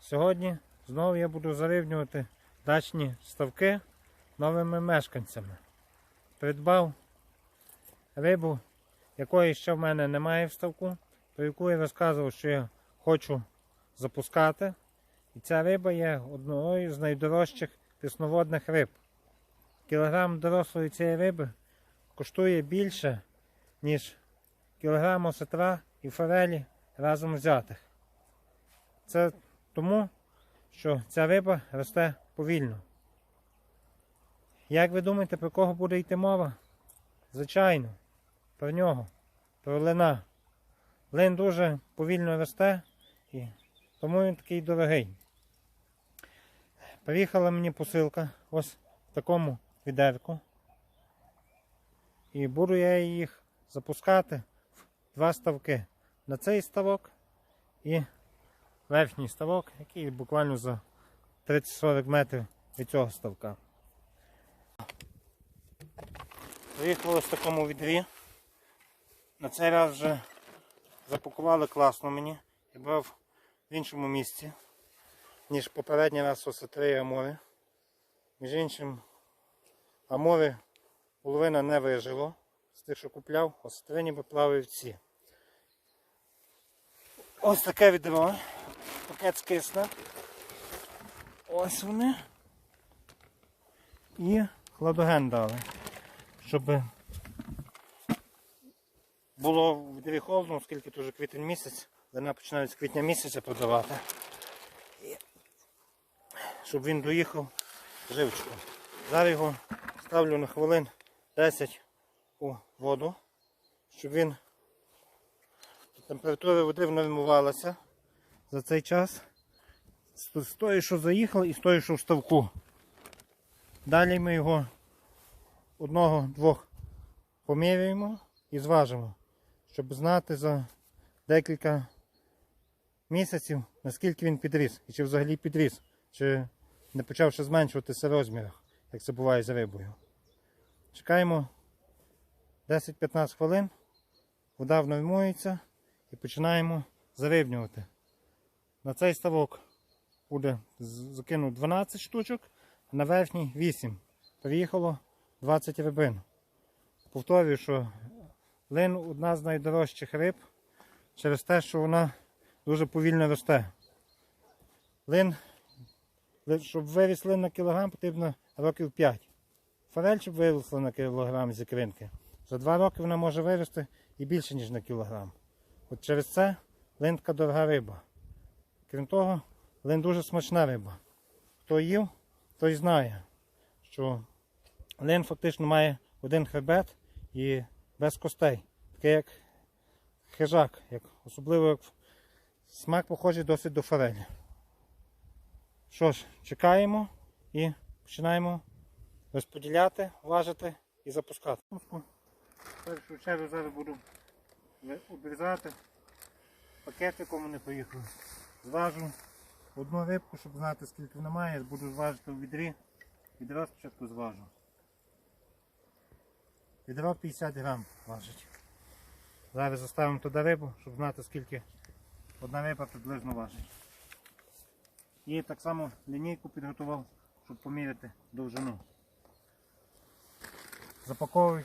Сьогодні знову я буду зарівнювати дачні ставки новими мешканцями. Придбав рибу, якої ще в мене немає в ставку, про яку я розказував, що я хочу запускати. І ця риба є одною з найдорожчих прісноводних риб. Кілограм дорослої цієї риби коштує більше, ніж кілограм осетра і форелі разом взятих. Це тому, що ця риба росте повільно. Як ви думаєте, про кого буде йти мова? Звичайно, про нього, про лина. Лин дуже повільно росте і тому він такий дорогий. Приїхала мені посилка ось в такому відерку. І буду я їх запускати в два ставки. На цей ставок і верхній ставок, який буквально за 30-40 метрів від цього ставка. Приїхали в такому відрі. На цей раз вже запакували класно мені. Я брав в іншому місці, ніж попередній раз осетри амори. Між іншим, амори половина не вижило. З тих, що купляв, осетри ніби плавають Ось таке відро. Пакет скисне. Ось вони. І хладоген дали. Щоб було в відрі холодно, оскільки тут вже квітень місяць, вона починають з квітня місяця продавати. Щоб він доїхав живчиком. Зараз його ставлю на хвилин 10 у воду, щоб він температура води внормувалася за цей час. З тої, що заїхав, і з тої, що в ставку. Далі ми його одного-двох поміряємо і зважимо, щоб знати за декілька місяців, наскільки він підріс. І чи взагалі підріс, чи не почав ще зменшуватися в розмірах, як це буває з рибою. Чекаємо 10-15 хвилин, вода внормується і починаємо зарибнювати. На цей ставок буде закинув 12 штучок, а на верхній 8. Приїхало 20 рибин. Повторюю, що лин одна з найдорожчих риб через те, що вона дуже повільно росте. Лин, щоб виріс лин на кілограм, потрібно років 5. Форель, щоб виросла на кілограм з ікринки, за 2 роки вона може вирости і більше, ніж на кілограм. От через це лин така дорога риба. Крім того, лин дуже смачна риба. Хто їв, той знає, що лин фактично має один хребет і без костей. Таке як хижак, як, особливо як смак похожий досить до форелі. Що ж, чекаємо і починаємо розподіляти, важити і запускати. Першу чергу зараз буду обрізати пакет, в якому не поїхали. Зважу одну рибку, щоб знати скільки вона має, буду зважити у відрі. Відро спочатку зважу. Відро 50 грам важить. Зараз заставимо туди рибу, щоб знати скільки одна риба приблизно важить. І так само лінійку підготував, щоб поміряти довжину. Запаковую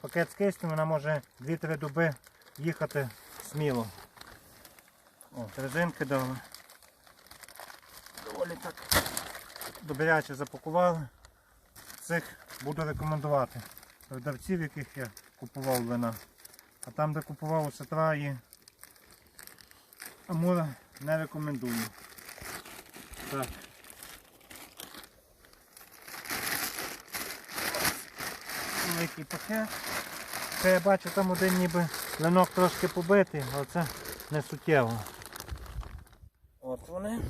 пакет з киснем, вона може 2-3 доби їхати сміло. О, резинки дали. Доволі так добряче запакували. Цих буду рекомендувати. Продавців, яких я купував вина. А там, де купував у сетра і Амура не рекомендую. Так. Великий пакет. Це я бачу там один ніби линок трошки побитий, але це не суттєво. Вони.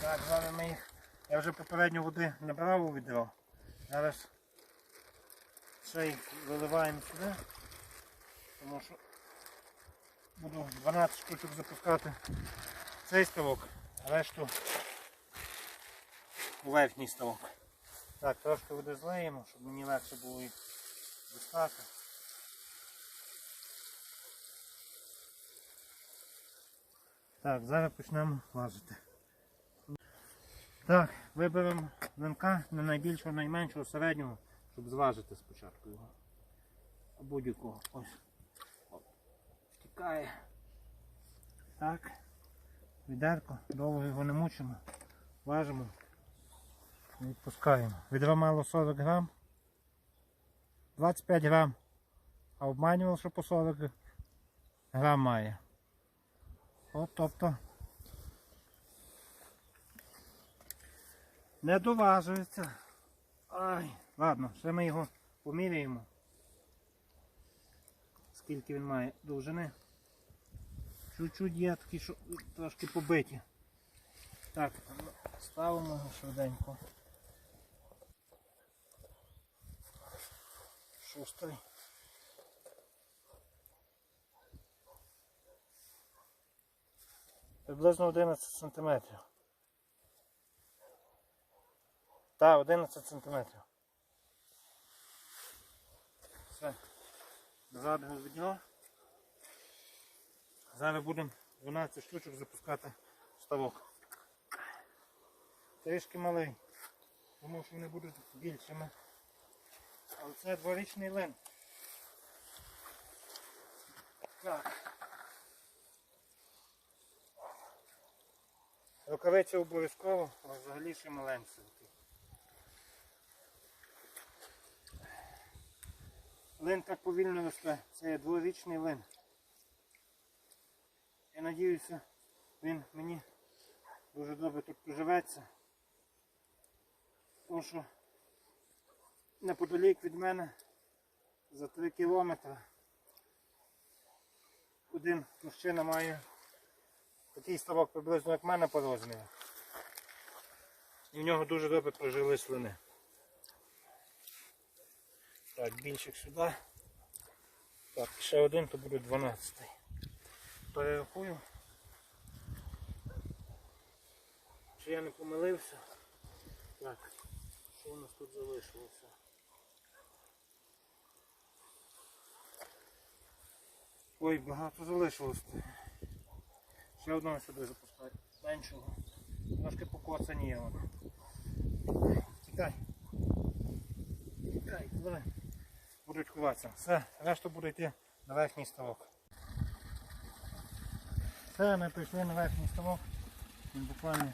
Так, зараз ми їх. Я вже попередньо води набрав у відро. Зараз ще їх виливаємо сюди. Тому що буду 12 штучок запускати цей ставок, а решту у верхній ставок. Так, трошки води злеємо, щоб мені легше було їх достати. Так, зараз почнемо лазити. Так, виберемо винка не найбільшого, найменшого, середнього, щоб зважити спочатку його. Будь-якого. Ось. Оп. Втікає. Так. Відерко, довго його не мучимо. Важимо. Відпускаємо. Відро мало 40 грам. 25 грам. А обманював, що по 40 грам має. От тобто. Не доважується. Ай, ладно, ще ми його поміряємо. Скільки він має довжини. Чуть-чуть є такі, що трошки побиті. Так, ставимо його швиденько. Шустрий. Приблизно 11 сантиметрів. Так, 11 сантиметрів. Все. Згадуємо від нього. Зараз будемо 12 штучок запускати в ставок. Трішки малий, тому що вони будуть більшими. Але це дворічний лин. Так. Рукавиці обов'язково, а взагалі ще маленькі. Лин так повільно росте. Це є дворічний лин. Я надіюся, він мені дуже добре тут поживеться. Тому що неподалік від мене за 3 кілометри один мужчина має такий ставок приблизно як в мене по. І в нього дуже добре прожили слини. Так, більших сюди. Так, ще один, то буде 12. Перерахую. Чи я не помилився? Так, що у нас тут залишилося? Ой, багато залишилось. Ще одного сюди запускаю. Меншого. Трошки покоцані є вони. Тікай. Тікай, давай. Будуть ховатися. Все, решта буде йти на верхній ставок. Все, ми прийшли на верхній ставок. Він буквально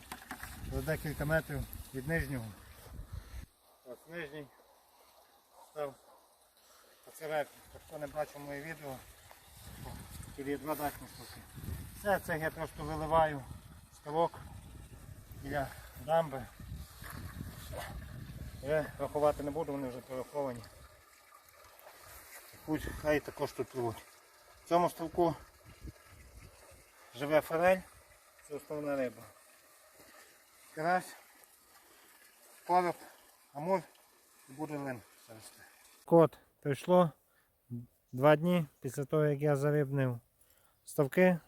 за декілька метрів від нижнього. Ось нижній став. Верхній. Хто не бачив моє відео, тут є два дачні штуки. Все це я просто виливаю ставок біля дамби. Я рахувати не буду, вони вже пораховані. Пусть хай також тут пливуть. В цьому ставку живе форель, це основна риба. Карась, пороб, амур і буде лин. Кот прийшло два дні після того, як я зарибнив ставки,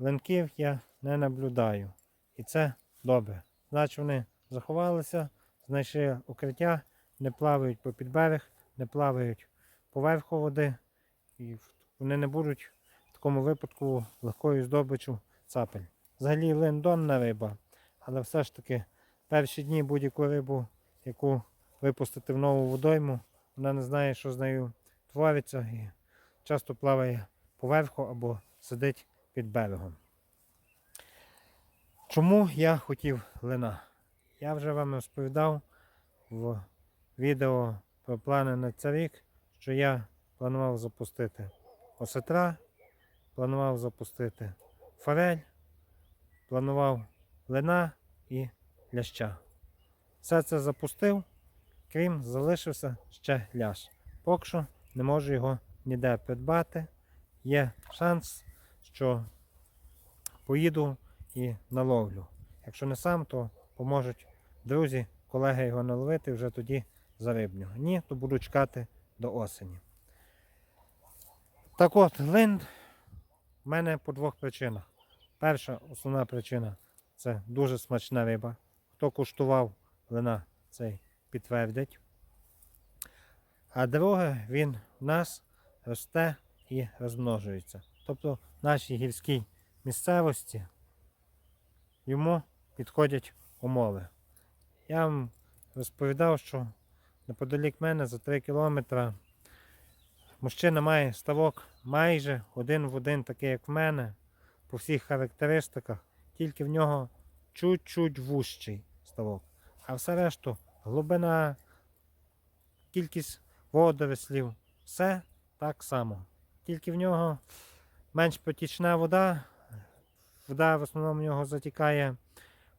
линків я не наблюдаю. І це добре. Значить вони заховалися, знайшли укриття, не плавають по підберег, не плавають поверху води і вони не будуть в такому випадку легкою здобичу цапель. Взагалі лин донна риба, але все ж таки перші дні будь-яку рибу, яку випустити в нову водойму, вона не знає, що з нею твориться і часто плаває поверху або сидить під берегом. Чому я хотів лина? Я вже вам розповідав в відео про плани на цей рік, що я планував запустити осетра, планував запустити форель, планував лина і ляща. Все це запустив, крім залишився ще ляш. Поки що не можу його ніде придбати. Є шанс, що поїду і наловлю. Якщо не сам, то поможуть друзі, колеги його наловити вже тоді зарибню. Ні, то буду чекати до осені. Так от, линд в мене по двох причинах. Перша основна причина це дуже смачна риба. Хто куштував лина, цей підтвердять. А друге, він в нас росте і розмножується. Тобто нашій гірській місцевості йому підходять умови. Я вам розповідав, що неподалік мене за 3 кілометри мужчина має ставок майже один в один, такий як в мене, по всіх характеристиках, тільки в нього чуть-чуть вущий ставок. А все решту глибина, кількість водорослів, все так само. Тільки в нього менш потічна вода. Вода в основному в нього затікає,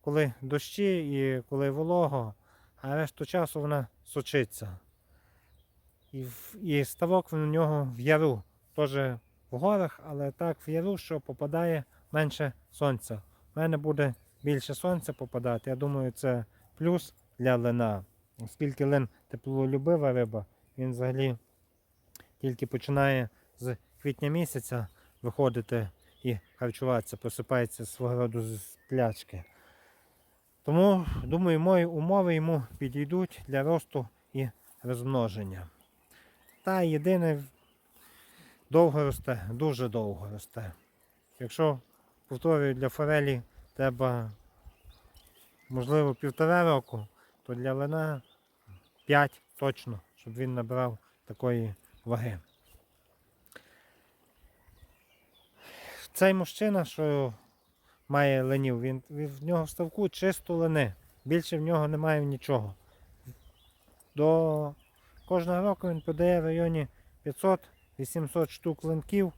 коли дощі і коли волого, а решту часу вона сочиться. І, і ставок в нього в яру. Теж в горах, але так в яру, що попадає менше сонця. У мене буде більше сонця попадати. Я думаю, це плюс для лина. Оскільки лин теплолюбива риба, він взагалі тільки починає з квітня місяця виходити і харчуватися, просипається свого роду з плячки. Тому, думаю, мої умови йому підійдуть для росту і розмноження. Та єдине, довго росте, дуже довго росте. Якщо, повторюю, для форелі треба, можливо, півтора року, то для лина 5 точно, щоб він набрав такої ваги. Цей мужчина, що має ленів, він, в нього в ставку чисто лени. Більше в нього немає нічого. До кожного року він подає в районі 500-800 штук ленків,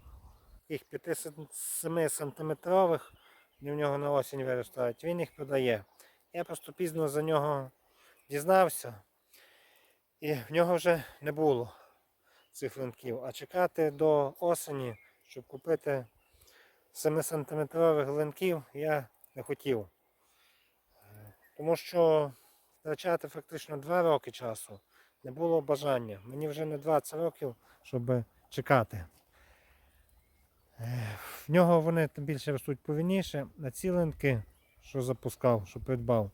їх 5-7 сантиметрових, і в нього на осінь виростають. Він їх продає. Я просто пізно за нього дізнався, і в нього вже не було цих ленків. А чекати до осені, щоб купити 7-сантиметрових линків я не хотів. Е, Тому що втрачати фактично 2 роки часу не було бажання. Мені вже не 20 років, щоб чекати. Е, В нього вони тим більше ростуть повільніше, а ці линки, що запускав, що придбав,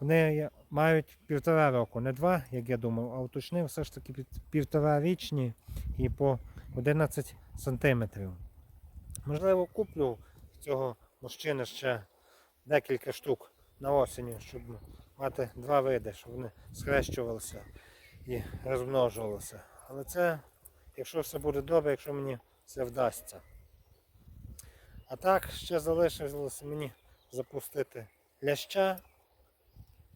вони мають півтора року, не два, як я думав, а уточнив все ж таки півтора річні і по 11 сантиметрів. Можливо, куплю цього мужчини ще декілька штук на осені, щоб мати два види, щоб вони схрещувалися і розмножувалися. Але це, якщо все буде добре, якщо мені це вдасться. А так, ще залишилося мені запустити ляща.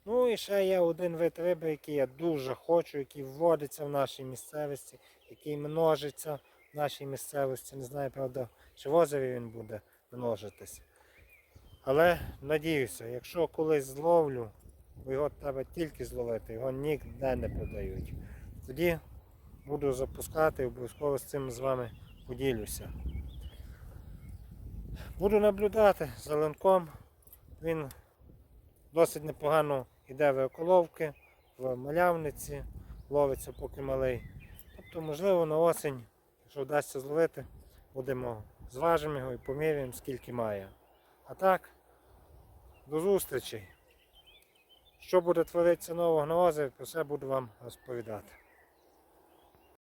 Ну і ще є один вид риби, який я дуже хочу, який вводиться в нашій місцевості, який множиться в нашій місцевості. Не знаю, правда, чи в озері він буде множитись. Але надіюся, якщо колись зловлю, його треба тільки зловити, його ніде не продають. Тоді буду запускати обов'язково з цим з вами поділюся. Буду наблюдати за линком. Він досить непогано йде в еколовки, в малявниці, ловиться поки малий. Тобто, можливо, на осінь, якщо вдасться зловити, будемо зважимо його і поміряємо, скільки має. А так, до зустрічі. Що буде творитися нового озері, про це буду вам розповідати.